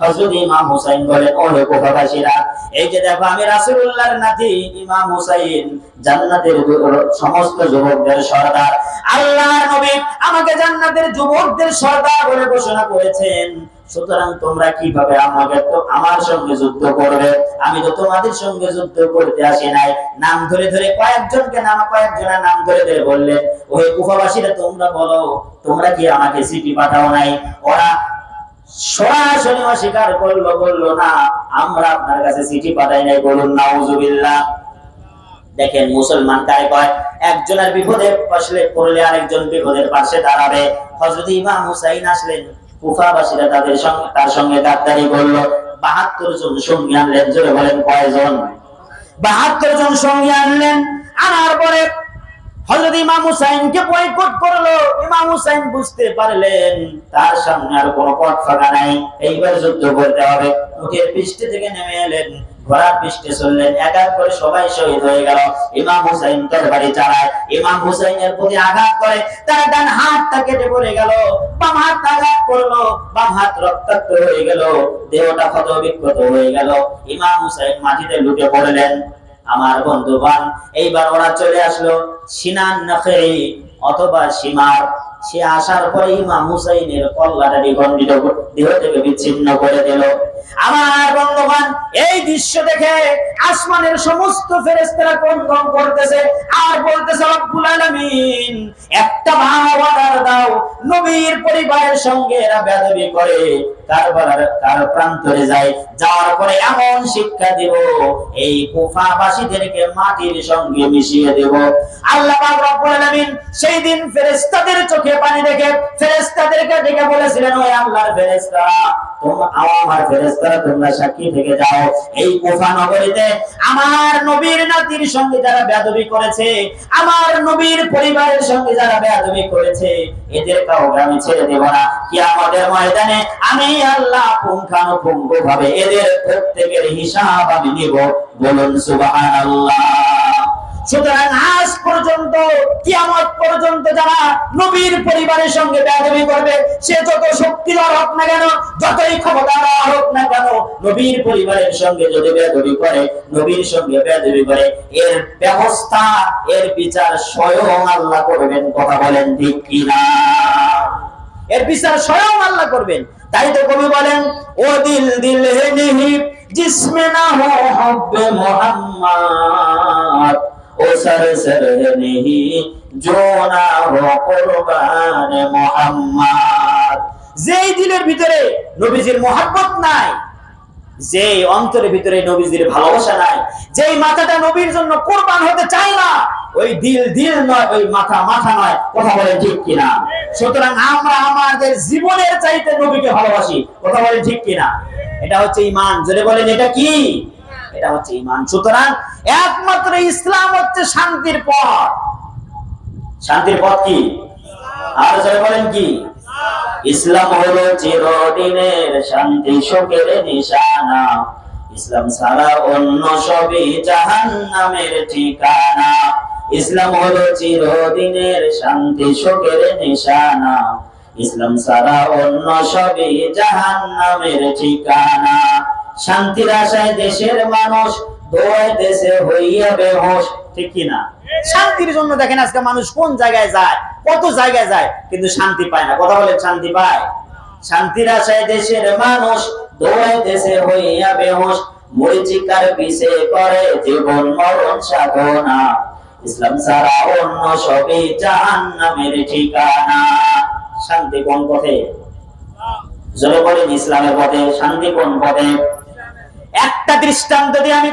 হযরত ইমাম হুসাইন এই যে দেখো আমি রাসূলুল্লাহর নাতি ইমাম হুসাইন, জান্নাতের সমস্ত যুবকদের আল্লাহর নবী আমাকে জান্নাতের যুবকদের বলে ঘোষণা করেছেন। সুতরাং তোমরা কীভাবে আমাকে তো, আমার সঙ্গে যুদ্ধ করবে? আমি তো তোমাদের সঙ্গে যুদ্ধ করতে আসি নাই। নাম ধরে ধরে কয়েকজনকে নাম, কয়েকজনের নাম ধরে ধরে বললেন ওই কুফাবাসীরা, তোমরা বলো, তোমরা কি আমাকে সিটি পাঠাও নাই? ওরা সরাসরি অস্বীকার করল, বলল, না, আমরা আপনার কাছে চিঠি পাঠাই নাই, বলুন, নাউজুবিল্লাহ। দেখেন মুসলমান কায় কয়, একজনের বিপদে আসলে পড়লে আরেকজন বিপদের পাশে দাঁড়াবে। হযরত ইমাম হুসাইন আসলেন, কুফাবাসীরা তাদের সঙ্গে, তার সঙ্গে গাদ্দারি করল। বাহাত্তর জন সঙ্গী আনলেন, জোরে বলেন, কয়জন? বাহাত্তর জন সঙ্গী আনলেন, আনার পরে হযরত ইমাম হুসাইনকে বয়কট করল। ইমাম হুসাইন বুঝতে পারলেন, তার সামনে আর কোনো পথ ফাঁকা নাই। এইবার যুদ্ধ করতে হবে। উঠে পৃষ্ঠে থেকে নেমে এলেন, ঘোড়ার পৃষ্ঠে চললেন। এক এক করে সবাই শহীদ হয়ে গেল। ইমাম হুসাইন তরবারি চালায়। ইমাম হুসাইনের প্রতি আঘাত করে, তার ডান হাতটা কেটে পড়ে গেল। বাম হাত আঘাত করল, বাম হাত রক্তাক্ত হয়ে গেল। দেহটা ক্ষত বিক্ষত হয়ে গেল। ইমাম হুসাইন মাটিতে লুটে পড়লেন। আমার বন্ধুবান এইবার ওরা চলে আসলো সিনান অথবা সীমার। সে আসার পরে ইমাম হুসাইনের কল্লাটা করে- দেহ থেকে বিচ্ছিন্ন করে দিল। আমার বন্ধুবান এই দৃশ্য দেখে আসমানের সমস্ত ফেরেশতারা কম্পন করতেছে আর বলতেছে, রব্বুল আলামিন, একটা ভালো অর্ডার দাও। নবীর পরিবারের সঙ্গে এরা বেদবি করে। কারবার কার প্রান্তরে যায়, যাওয়ার পরে এমন শিক্ষা দেব, এই কুফাবাসীদেরকে মাটির সঙ্গে মিশিয়ে দেব। আল্লাহ রব্বুল আলামিন সেই দিন ফেরেশতাদের চোখে পানি দেখে ফেরেশতাদেরকে বলেছিলেন, ওই আল্লাহর কুফা নগরীতে আমার নবীর নাতির সঙ্গে যারা করেছে, আমার নবীর পরিবারের সঙ্গে যারা করেছে এদের আমি ছেড়ে আমি আল্লাহ পুঙ্খানুপুঙ্খ ভাবে এদের প্রত্যেকের হিসাব আমি নিব। বলুন, সুবহানাল্লাহ। সুতরাং আজ পর্যন্ত, কিয়ামত পর্যন্ত যারা নবীর পরিবারের সঙ্গে বেয়াদবি করবে, সে যত শক্তিধর হোক না কেন, যতই ক্ষমতার হোক না কেন, নবীর পরিবারের সঙ্গে যদি বেয়াদবি করে, নবীর সঙ্গে বেয়াদবি করে, এর ব্যবস্থা, এর বিচার স্বয়ং আল্লাহ করবেন, কথা বলেন ঠিক কিনা? বিচার স্বয়ং আল্লাহ করবেন। তাই তো কবি বলেন ও দিল দিল হে নিহি ও নিহি যেই দিলের ভিতরে নবীজির মহাব্বত নাই যে অন্তরের ভিতরে নবীজির ভালোবাসা নাই, যেই মাথাটা নবীর জন্য কোরবান হতে চায় না, ওই দিল দিল নয়, ওই মাথা মাথা নয়, কথা বলে ঠিক কিনা? সুতরাং আমরা আমাদের জীবনের চাইতে নবীকে ভালোবাসি, কথা বলে ঠিক কিনা? এটা হচ্ছে ইমান যদি বলেন এটা কি? এটা হচ্ছে ইমান সুতরাং একমাত্র ইসলাম হচ্ছে শান্তির পথ। শান্তির পথ কি? আর যদি বলেন কি? ইসলাম হলো চিরদিনের শান্তি সুখের নিশানা। ইসলাম ছাড়া অন্য সবই জাহান নামের ঠিকানা। ইসলাম হলো চিরদিনের শান্তি সুখের নিশানা। ইসলাম ছাড়া অন্য সবই জাহান নামের ঠিকানা। শান্তির আশায় দেশের মানুষ দোয় দেশে হইয়া বেহোশ। ঠিক কিনা? শান্তির জন্য দেখেন আজকে মানুষ কোন জায়গায় যায়? কত জায়গায় যায়, কিন্তু শান্তি পায় না। কথা বলেন, শান্তি পায়? শান্তির আশায় দেশের মানুষ দেশে হইয়া বেহোশ। মরিচিকার পিছে করে জীবন মরণ সাধনা। ইসলাম ছাড়া অন্য সবই নামের ঠিকানা। শান্তি কোন পথে? বলেন, ইসলামের পথে, শান্তি কোন পথে? একটা দৃষ্টান্ত দিয়ে আমি